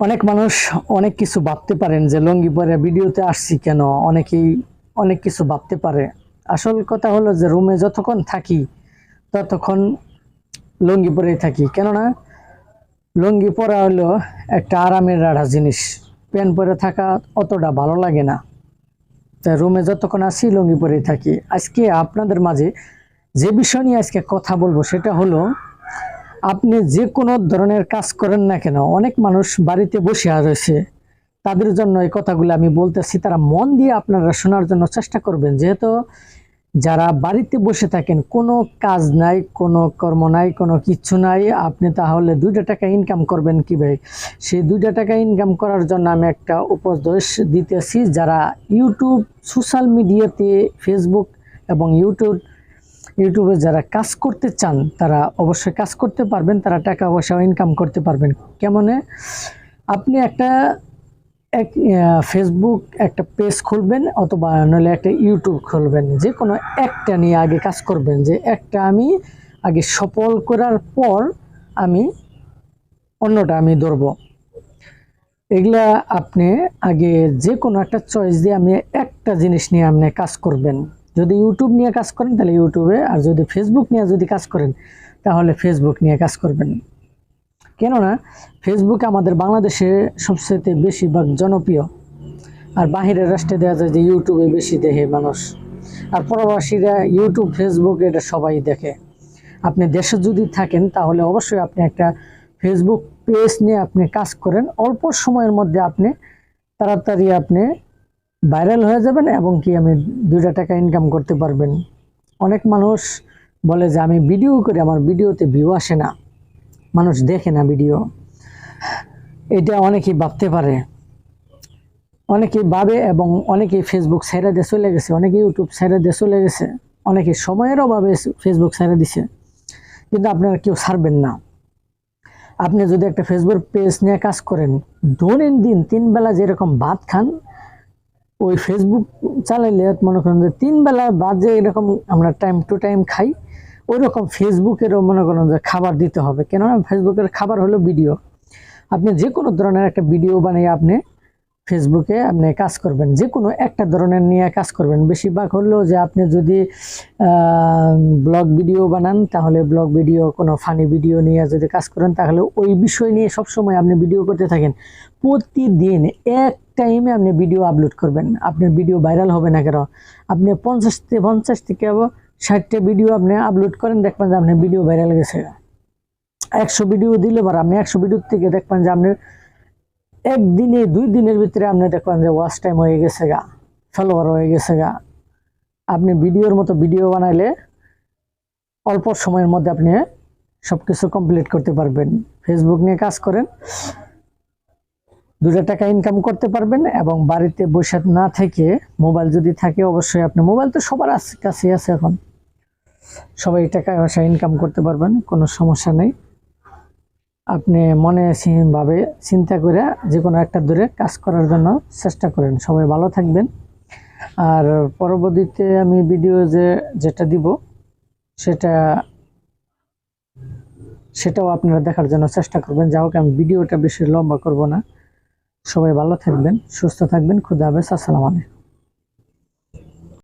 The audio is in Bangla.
অনেক মানুষ অনেক কিছু ভাবতে পারেন যে লঙ্গি পরে ভিডিওতে আসছি কেন? অনেকেই অনেক কিছু ভাবতে পারে। আসল কথা হলো যে রুমে যতক্ষণ থাকি, ততক্ষণ লঙ্গি পরেই থাকি। কেননা, লঙ্গি পরা হলো একটা আরামের রাড়া জিনিস। প্যান্ট পরে থাকা অতটা ভালো লাগে না। তাই রুমে যতক্ষণ আসি লঙ্গি পরেই থাকি। আজকে আপনাদের মাঝে যে বিষয় নিয়ে আজকে কথা বলব, সেটা হলো আপনি যে কোনো ধরনের কাজ করেন না কেন, অনেক মানুষ বাড়িতে বসে রয়েছে। তাদের জন্য এই কথাগুলো আমি বলতেছি, তারা মন দিয়ে আপনারা শোনার জন্য চেষ্টা করবেন। যেহেতু যারা বাড়িতে বসে থাকেন, কোনো কাজ নাই, কোনো কর্ম নাই, কোনো কিচ্ছু নাই, আপনি তাহলে দুইটা টাকা ইনকাম করবেন কীভাবে সেই দুইটা টাকা ইনকাম করার জন্য আমি একটা উপদেশ দিতেছি, যারা ইউটিউব সোশ্যাল মিডিয়াতে ফেসবুক এবং ইউটিউব ইউটিউবে যারা কাজ করতে চান, তারা অবশ্যই কাজ করতে পারবেন, তারা টাকা পয়সা ইনকাম করতে পারবেন। কেমনে? আপনি একটা এক ফেসবুক একটা পেজ খুলবেন অথবা নইলে একটা ইউটিউব খুলবেন। যে কোনো একটা নিয়ে আগে কাজ করবেন যে একটা আমি আগে সফল করার পর আমি অন্যটা আমি ধরবো। এগুলা আপনি আগে যে কোনো একটা চয়েস দিয়ে আপনি একটা জিনিস নিয়ে আপনি কাজ করবেন। যদি ইউটিউব নিয়ে কাজ করেন, তাহলে ইউটিউবে আর যদি ফেসবুক নিয়ে যদি কাজ করেন, তাহলে ফেসবুক নিয়ে কাজ করবেন। কেননা ফেসবুক আমাদের বাংলাদেশে সবচেয়ে বেশিরভাগ জনপ্রিয়, আর বাহিরের রাষ্ট্রে দেওয়া যায় যে ইউটিউবে বেশি দেখে মানুষ। আর প্রবাসীরা ইউটিউব ফেসবুক এটা সবাই দেখে। আপনি দেশে যদি থাকেন, তাহলে অবশ্যই আপনি একটা ফেসবুক পেজ নিয়ে আপনি কাজ করেন। অল্প সময়ের মধ্যে আপনি তাড়াতাড়ি আপনি ভাইরাল হয়ে যাবেন এবং কি আমি দুইটা টাকা ইনকাম করতে পারবেন। অনেক মানুষ বলে যে, আমি ভিডিও করি, আমার ভিডিওতে ভিউ আসে না। মানুষ দেখে না ভিডিও এটা অনেকেই ভাবতে পারে। অনেকেই ভাবে এবং অনেকেই ফেসবুক ছেড়ে দিয়ে চলে গেছে অনেকে ইউটিউব ছেড়ে চলে গেছে অনেকে সময়ের অভাবে ফেসবুক ছেড়ে দিছে। কিন্তু আপনারা কেউ ছাড়বেন না। আপনি যদি একটা ফেসবুক পেজ নিয়ে কাজ করেন দৈনিক দিন তিন বেলা যেরকম ভাত খান ওই ফেসবুক চালাইলে মনে করেন যে তিনবেলা যে এরকম আমরা টাইম টু টাইম খাই ওই রকম ফেসবুকেরও মনে করেন যে খাবার দিতে হবে। কেননা ফেসবুকের খাবার হলো ভিডিও আপনি যে কোনো ধরনের একটা ভিডিও বানিয়ে আপনি ফেসবুকে আপনি কাজ করবেন যে কোনো একটা ধরনের নিয়ে কাজ করবেন। বেশিরভাগ হলো যে আপনি যদি ব্লগ ভিডিও বানান, তাহলে ব্লগ ভিডিও, কোনো ফানি ভিডিও নিয়ে যদি কাজ করেন, তাহলে ওই বিষয় নিয়ে সবসময় আপনি ভিডিও করতে থাকেন। প্রতিদিন এক টাইমে আপনি ভিডিও আপলোড করবেন। আপনার ভিডিও ভাইরাল হবে না কেন? আপনি পঞ্চাশ থেকে পঞ্চাশ থেকে ষাটটা ভিডিও আপনি আপলোড করেন, দেখবেন যে আপনার ভিডিও ভাইরাল গেছে। একশো ভিডিও দিলে পর আপনি একশো ভিডিও থেকে দেখবেন যে আপনার একদিনে, দুই দিনের ভিতরে আপনি দেখবেন যে ওয়াচ টাইম হয়ে গেছে গা ফলোয়ার হয়ে গেছে গা। আপনি ভিডিওর মতো ভিডিও বানাইলে অল্প সময়ের মধ্যে আপনি সব কিছু কমপ্লিট করতে পারবেন। ফেসবুক নিয়ে কাজ করেন দুটো টাকা ইনকাম করতে পারবেন এবং বাড়িতে বসে না থেকে মোবাইল যদি থাকে অবশ্যই আপনি মোবাইল তো সবার কাছেই আছে এখন। সবাই টাকা পয়সা ইনকাম করতে পারবেন, কোনো সমস্যা নেই। আপনি মনে ভাবে চিন্তা করে যে কোনো একটা দূরে কাজ করার জন্য চেষ্টা করেন। সবাই ভালো থাকবেন। আর পরবর্তীতে আমি ভিডিও যে যেটা দিব, সেটা, সেটাও আপনারা দেখার জন্য চেষ্টা করবেন। যা হোক, আমি ভিডিওটা বেশি লম্বা করব না। সবাই ভালো থাকবেন, সুস্থ থাকবেন। খুদা হাফেজ, আসসালামু আলাইকুম।